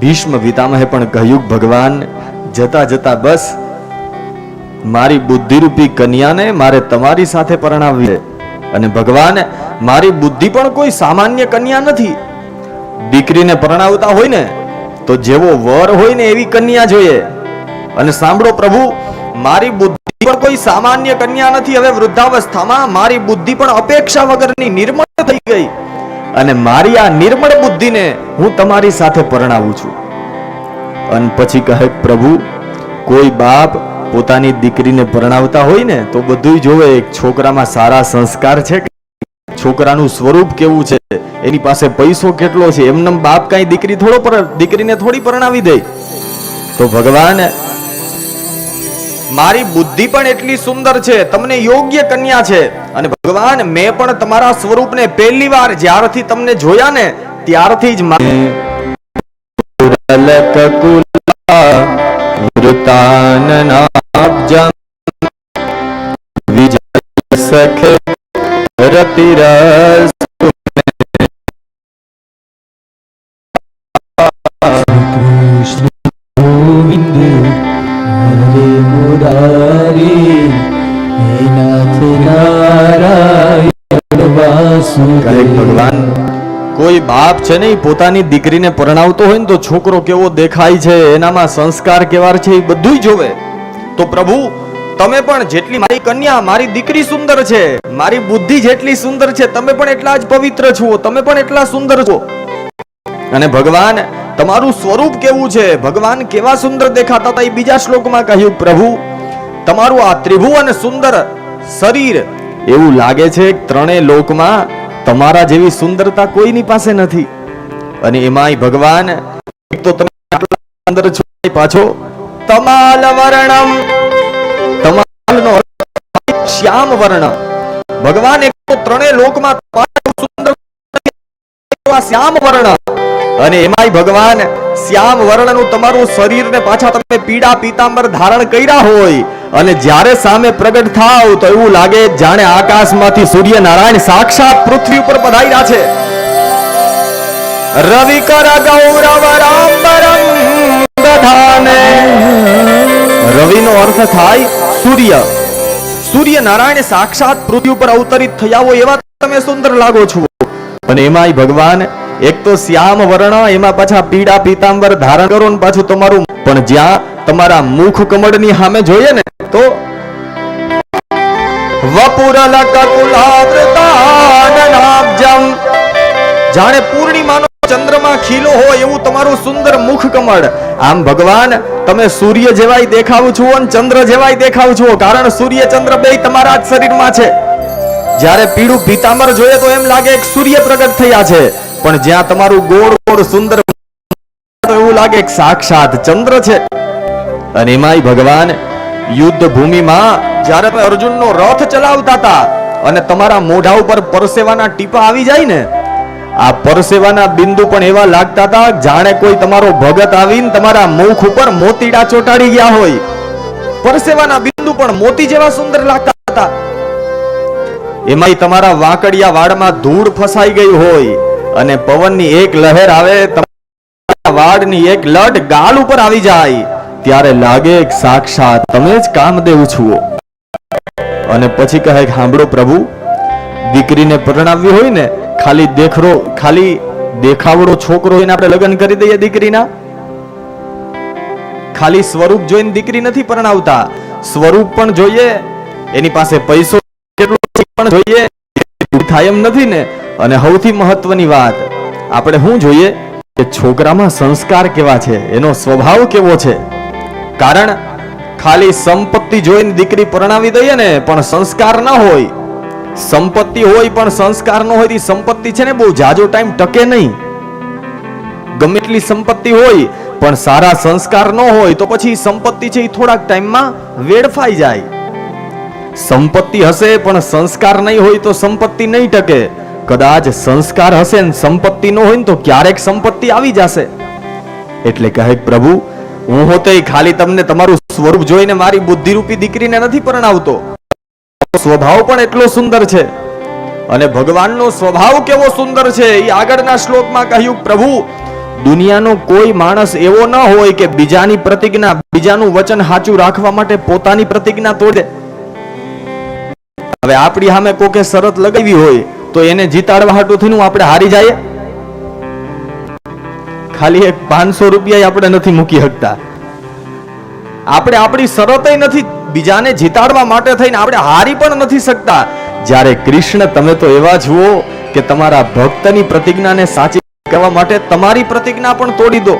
ભીષ્મ પિતામહે પણ કહ્યું, ભગવાન, જતા જતા બસ. મારી બુદ્ધિરૂપી કન્યાને મારે તમારી સાથે પરણાવવી અને ભગવાન, મારી બુદ્ધિ પણ કોઈ સામાન્ય કન્યા નથી. દીકરીને પરણાવતા હોય ને, તો જેવો વર હોય ને એવી કન્યા જોઈએ. અને સાંભળો પ્રભુ, મારી બુદ્ધિ પણ કોઈ સામાન્ય કન્યા નથી. હવે વૃદ્ધાવસ્થામાં મારી બુદ્ધિ પણ અપેક્ષા વગરની નિર્મળ થઈ ગઈ. અને મારી આ નિર્મળ બુદ્ધિને હું તમારી સાથે પરણાવું છું. અને પછી કહે, પ્રભુ, કોઈ બાપ પોતાની દીકરીને પરણાવતા હોય ને, તો બધુંય જોવે એક છોકરામાં સારા સંસ્કાર છે છોકરાનું સ્વરૂપ કેવું છે? એની પાસે પૈસો કેટલો છે? એમને બાપ કઈ દીકરી થોડો પર, દીકરીને થોડી પરણાવી દે. તો ભગવાન મારી બુદ્ધિ પણ એટલી સુંદર છે તમને યોગ્ય કન્યા છે અને ભગવાન મેં પણ તમારા સ્વરૂપને પહેલી વાર જ્યારથી તમને જોયા ને ત્યારથી જ મા- કોઈ બાપ છે ને, એ પોતાની દીકરીને પરણાવતો હોય ને તો છોકરો કેવો દેખાય છે, એનામાં સંસ્કાર કેવા છે, એ બધું જોવે. તો પ્રભુ, તમે પણ જેટલી મારી કન્યા, મારી દીકરી સુંદર છે, મારી બુદ્ધિ જેટલી સુંદર છે, તમે પણ એટલા જ પવિત્ર છો, તમે પણ એટલા સુંદર છો. અને ભગવાન, તમારું સ્વરૂપ કેવું છે? ભગવાન કેવા સુંદર દેખાતા હતા એ બીજા શ્લોકમાં કહ્યું, પ્રભુ, તમારું આ ત્રિભુવન સુંદર શરીર. એવું લાગે છે ત્રણેય લોકમાં તમારા જેવી સુંદરતા કોઈની પાસે નથી. અને એમાંય ભગવાન, એક તો તમે સુંદર છો પાછો તમાલ વર્ણમ. તમાલનો શ્યામ વર્ણ ભગવાન એક તો ત્રણેય લોકમાં સુંદર શ્યામ વર્ણ અને એમાંય ભગવાન શ્યામ વર્ણનું તમારું શરીર ને પાછા તમે પીડા પીતાંબર ધારણ કર્યા હોય. અને જ્યારે સામે પ્રગટ થાવ તો એવું લાગે જાણે આકાશમાંથી સૂર્ય નારાયણ સાક્ષાત પૃથ્વી ઉપર પધાર્યા છે. રવિકર ગૌરવ રવિનો અર્થ થાય સૂર્ય. સૂર્ય નારાયણ સાક્ષાત પૃથ્વી ઉપર અવતરિત થયા હોય એવા તમે સુંદર લાગો છો. અને એમાંય ભગવાન, એક તો શ્યામ વર્ણ, એમાં પાછા પીડા પીતાંબર ધારણ કરો ને પાછું તમારું, પણ જ્યાં તમારા મુખ કમળની સામે જોઈએ ને તો જાણે પૂર્ણિમાનો ચંદ્રમા ખીલો હોય એવું તમારું સુંદર મુખ કમળ. આમ ભગવાન, તમે સૂર્ય જેવાય દેખાવ છો અને ચંદ્ર જેવાય દેખાવ છો. કારણ સૂર્ય ચંદ્ર બે તમારા જ શરીરમાં છે. જ્યારે પીળું પીતાંબર જોઈએ તો એમ લાગે કે સૂર્ય પ્રગટ થયા છે. પણ જ્યાં તમારું ગોળ ગોળ સુંદર એવું લાગે કે સાક્ષાત ચંદ્ર છે. અને એમાંય ભગવાન યુદ્ધ ભૂમિમાં જ્યારે તમે અર્જુનનો રથ ચલાવતા હતા અને તમારા મોઢા ઉપર પરસેવાના ટીપા આવી જાય ને, આ પરસેવાના બિંદુ પણ એવા લાગતા હતા, જાણે કોઈ તમારો ભગત આવીને તમારા મુખ ઉપર મોતીડા ચોટાડી ગયા હોય. પરસેવાના બિંદુ પણ મોતી જેવા સુંદર લાગતા હતા. એમાંય તમારા વાંકડિયા વાડમાં ધૂળ ફસાઈ ગઈ હોય અને પવનની એક લહેર આવે, તમારા વાડની એક લટ ગાલ ઉપર આવી જાય. ત્યારે લાગે એક સાક્ષાત તમે જ કામદેવ છુઓ. અને પછી કહે સાંભળો પ્રભુ, દીકરીને પરણાવવી હોય ને, ખાલી દેખરો, ખાલી દેખાવડો છોકરો એને આપણે લગ્ન કરી દઈએ દીકરીના. ખાલી સ્વરૂપ જોઈને દીકરી નથી પરણાવતા. સ્વરૂપ પણ જોઈએ, એની પાસે પૈસો કેટલો પણ જોઈએ. થાય એમ નથી ને. અને સૌથી મહત્વની વાત, આપણે શું જોઈએ કે છોકરામાં સંસ્કાર કેવા છે? એનો સ્વભાવ કેવો છે? કારણ ખાલી સંપત્તિ જોઈને દીકરી પરણાવી દઈએ ને, પણ સંસ્કાર ન હોય. સંપત્તિ હોય પણ સંસ્કાર ન હોય સંપત્તિ છે ને બહુ જાજો ટાઈમ ટકે નહીં. ગમે એટલી સંપત્તિ હોય, પણ સારા સંસ્કાર ન હોય તો પછી સંપત્તિ છે એ થોડાક ટાઈમમાં વેડફાઈ જાય. સંપત્તિ હશે પણ સંસ્કાર નહીં હોય તો સંપત્તિ નહીં ટકે. કદાચ સંસ્કાર હશે ને સંપત્તિ ન હોય ને તો ક્યારેક સંપત્તિ આવી જશે. એટલે કહે પ્રભુ હું હોતે ખાલી તમને તમારું સ્વરૂપ જોઈને મારી બુદ્ધિરૂપી દીકરીને નથી પરણાવતો. સ્વભાવ પણ એટલો સુંદર છે. અને ભગવાનનો સ્વભાવ કેવો સુંદર છે એ આગળના શ્લોકમાં કહ્યું, પ્રભુ, દુનિયાનો કોઈ માણસ એવો ન હોય કે બીજાની પ્રતિજ્ઞા, બીજાનું વચન સાચું રાખવા માટે પોતાની પ્રતિજ્ઞા તોડે. હવે આપણી સામે કોકે શરત લગાવી હોય તો એને જીતાડવા હાટું થઈને આપણે હારી જાય ખાલી એક પાંચસો રૂપિયા આપણે નથી મૂકી શકતા. આપણે આપણી શરતય નથી બીજાને જીતાડવા માટે થઈને આપણે હારી પણ નથી શકતા. જ્યારે કૃષ્ણ, તમે તો એવા જુઓ કે તમારા ભક્તની પ્રતિજ્ઞાને સાચી કરવા માટે તમારી પ્રતિજ્ઞા પણ તોડી દો.